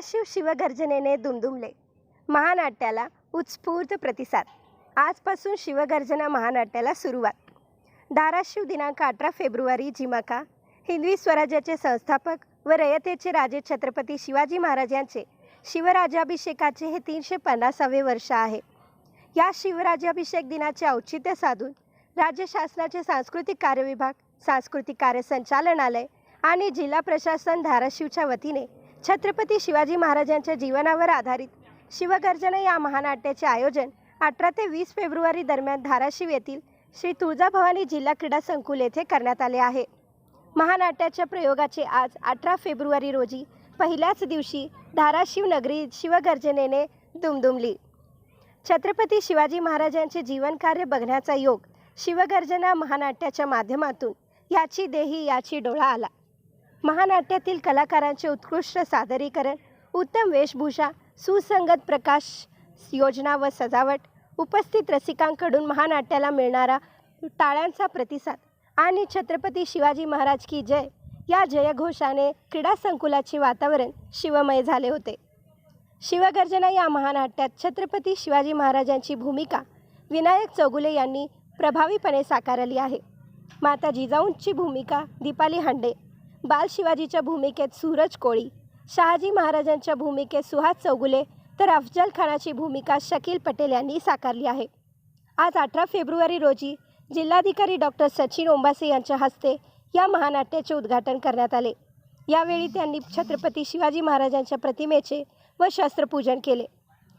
धाराशिव शिवगर्जनेने दुमदुमले. महानाट्याला उत्स्फूर्त प्रतिसाद. आजपासून शिवगर्जना महानाट्याला सुरुवात. धाराशिव दिनांक अठरा फेब्रुवारी जिमाका. हिंदवी स्वराज्याचे संस्थापक व रयतेचे राजे छत्रपती शिवाजी महाराज यांचे शिवराज्याभिषेकाचे हे तीनशे पन्नासावे वर्ष आहे. या शिवराज्याभिषेक दिनाचे औचित्य साधून राज्य शासनाचे सांस्कृतिक कार्यविभाग सांस्कृतिक कार्य संचालनालय आणि जिल्हा प्रशासन धाराशिवच्या वतीने छत्रपती शिवाजी महाराजांच्या जीवनावर आधारित शिवगर्जना या महानाट्याचे आयोजन अठरा ते वीस फेब्रुवारी दरम्यान धाराशिव येथील श्री तुळजाभवानी जिल्हा क्रीडा संकुल येथे करण्यात आले आहे. महानाट्याच्या प्रयोगाचे आज अठरा फेब्रुवारी रोजी पहिल्याच दिवशी धाराशिव नगरी शिवगर्जनेने दुमदुमली. छत्रपती शिवाजी महाराजांचे जीवनकार्य बघण्याचा योग शिवगर्जना महानाट्याच्या माध्यमातून याची देही याची डोळा आला. महानाट्यातील कलाकारांचे उत्कृष्ट सादरीकरण उत्तम वेशभूषा सुसंगत प्रकाश योजना व सजावट उपस्थित रसिकांकडून महानाट्याला मिळणारा टाळ्यांचा प्रतिसाद आणि छत्रपती शिवाजी महाराज की जय या जयघोषाने क्रीडा संकुलाचे वातावरण शिवमय झाले होते. शिवगर्जना या महानाट्यात छत्रपती शिवाजी महाराजांची भूमिका विनायक चौगुले यांनी प्रभावीपणे साकारली आहे. माता जिजाऊंची भूमिका दीपाली हांडे बाल शिवाजीच्या भूमिकेत सूरज कोळी शहाजी महाराजांच्या भूमिकेत सुहास चौगुले तर अफजल खानाची भूमिका शकील पटेल यांनी साकारली आहे. आज अठरा फेब्रुवारी रोजी जिल्हाधिकारी डॉक्टर सचिन ओंबासे यांच्या हस्ते या महानाट्याचे उद्घाटन करण्यात आले. यावेळी त्यांनी छत्रपती शिवाजी महाराजांच्या प्रतिमेचे व शस्त्रपूजन केले.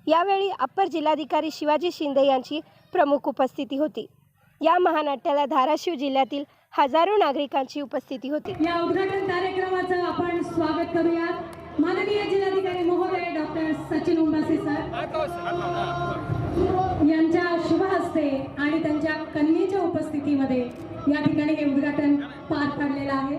यावेळी अप्पर जिल्हाधिकारी शिवाजी शिंदे यांची प्रमुख उपस्थिती होती. या महानाट्याला धाराशिव जिल्ह्यातील हजारो नागरिकांची उपस्थिती होती. या उद्घाटन कार्यक्रमाचं आपण स्वागत करूयात. माननीय जिल्हाधिकारी महोदय डॉक्टर सचिन उंबासे सर. यांच्या शुभ हस्ते आणि त्यांच्या कन्येच्या उपस्थितीमध्ये या ठिकाणी हे उद्घाटन पार पडलेलं आहे.